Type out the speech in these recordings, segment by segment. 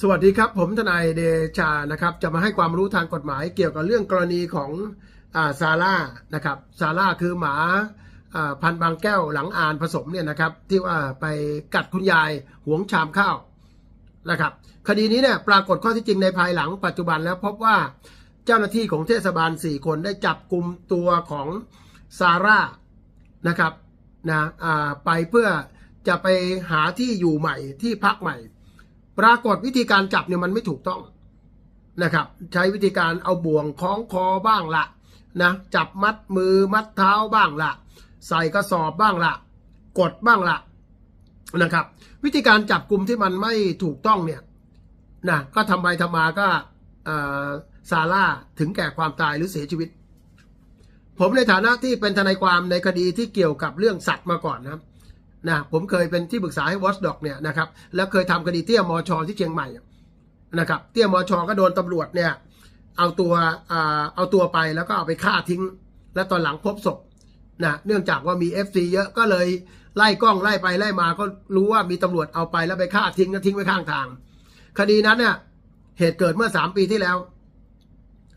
สวัสดีครับ ผมทนายเดชานะครับ จะมาให้ความรู้ทางกฎหมายเกี่ยวกับเรื่องกรณีของอาซาร่านะครับซาร่าคือหมาพันบางแก้วหลังอ่านผสมเนี่ยนะครับ ที่ว่าไปกัดคุณยายหวงชามข้าวนะครับ คดีนี้เนี่ยปรากฏข้อที่จริงในภายหลังปัจจุบันแล้วพบว่าเจ้าหน้าที่ของเทศบาล 4 คนได้จับกลุ่มตัวของซาร่านะครับนะไปเพื่อจะไปหาที่อยู่ใหม่ที่พักใหม่ ปรากฏวิธีการจับเนี่ยมันไม่ถูกต้องนะครับ ใช้วิธีการเอาบ่วงคล้องคอบ้างละนะจับมัดมือมัดเท้าบ้างละใส่กระสอบบ้างละกดบ้างละนะครับ วิธีการจับกลุ่มที่มันไม่ถูกต้องเนี่ยนะก็ทำไปทำมาก็ซาร่าถึงแก่ความตายหรือเสียชีวิต ผมในฐานะที่เป็นทนายความในคดีที่เกี่ยวกับเรื่องสัตว์มาก่อนนะครับ นะผมเคยเป็นที่ปรึกษาให้ Watchdog เนี่ยนะครับแล้วเคยทำคดีเตี้ยมอชอที่เชียงใหม่นะครับเตี้ยมอชอก็โดนตำรวจเนี่ยเอาตัวเอาตัวไปแล้วก็เอาไปฆ่าทิ้ง แล้วตอนหลังพบศพนะเนื่องจากว่ามี FC เยอะก็เลยไล่กล้องไล่ไปไล่มาก็รู้ว่ามีตำรวจเอาไปแล้วไปฆ่าทิ้งแล้วทิ้งไว้ข้างทาง คดีนั้นเนี่ยเหตุเกิดเมื่อสามปีที่แล้ว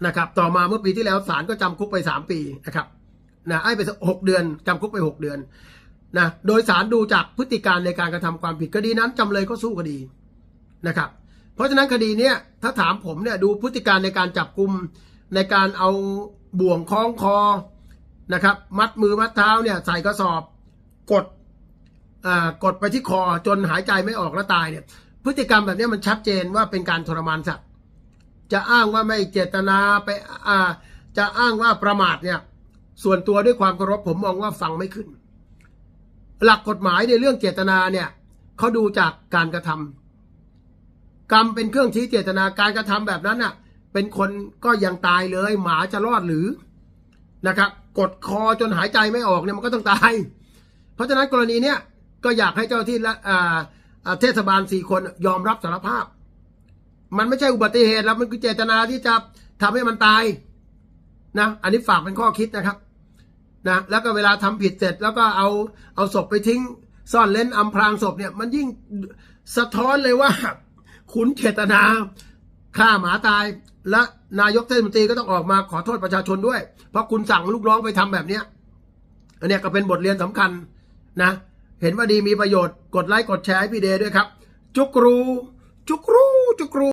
นะครับต่อมาเมื่อปีที่แล้วศาลก็จำคุกไปสามปีนะครับนะไอ้ไปหกเดือนจำคุกไปหกเดือน นะโดยสารดูจากพฤติการในการกระทำความผิดคดีนั้นจำเลยก็สู้คดีนะครับเพราะฉะนั้นคดีเนี้ยถ้าถามผมเนี่ยดูพฤติการในการจับกลุ่มในการเอาบ่วงคล้องคอนะครับมัดมือมัดเท้าเนี่ยใส่กระสอบกดอ่ากดไปที่คอจนหายใจไม่ออกแล้วตายเนี่ยพฤติกรรมแบบนี้มันชัดเจนว่าเป็นการทรมานสัตว์จะอ้างว่าไม่เจตนาไปอ่าจะอ้างว่าประมาทเนี่ยส่วนตัวด้วยความเคารพผมมองว่าฟังไม่ขึ้น หลักกฎหมายในเรื่องเจตนาเนี่ยเขาดูจากการกระทำกรรมเป็นเครื่องชี้เจตนาการกระทำแบบนั้นน่ะ เป็นคนก็ยังตายเลย หมาจะรอดหรือนะครับ กดคอจนหายใจไม่ออกเนี่ยมันก็ต้องตาย เพราะฉะนั้นกรณีเนี้ยก็อยากให้เจ้าที่ละเทศบาลสี่คนยอมรับสารภาพ มันไม่ใช่อุบัติเหตุแล้วมันคือเจตนาที่จะทำให้มันตายนะอันนี้ฝากเป็นข้อคิดนะครับ นะแล้วก็เวลาทำผิดเสร็จแล้วก็เอาเอาศพไปทิ้ง ซ่อนเล้นอำพรางศพเนี่ย มันยิ่งสะท้อนเลยว่าขุนเจตนาฆ่าหมาตาย และนายกเทศมนตรีก็ต้องออกมาขอโทษประชาชนด้วย เพราะคุณสั่งลูกน้องไปทำแบบเนี้ยอันนี้ก็เป็นบทเรียนสำคัญนะ เห็นว่าดีมีประโยชน์กดไลค์กดแชร์ให้พี่เดย์ด้วยครับ จุกรู จุกรู จุกรู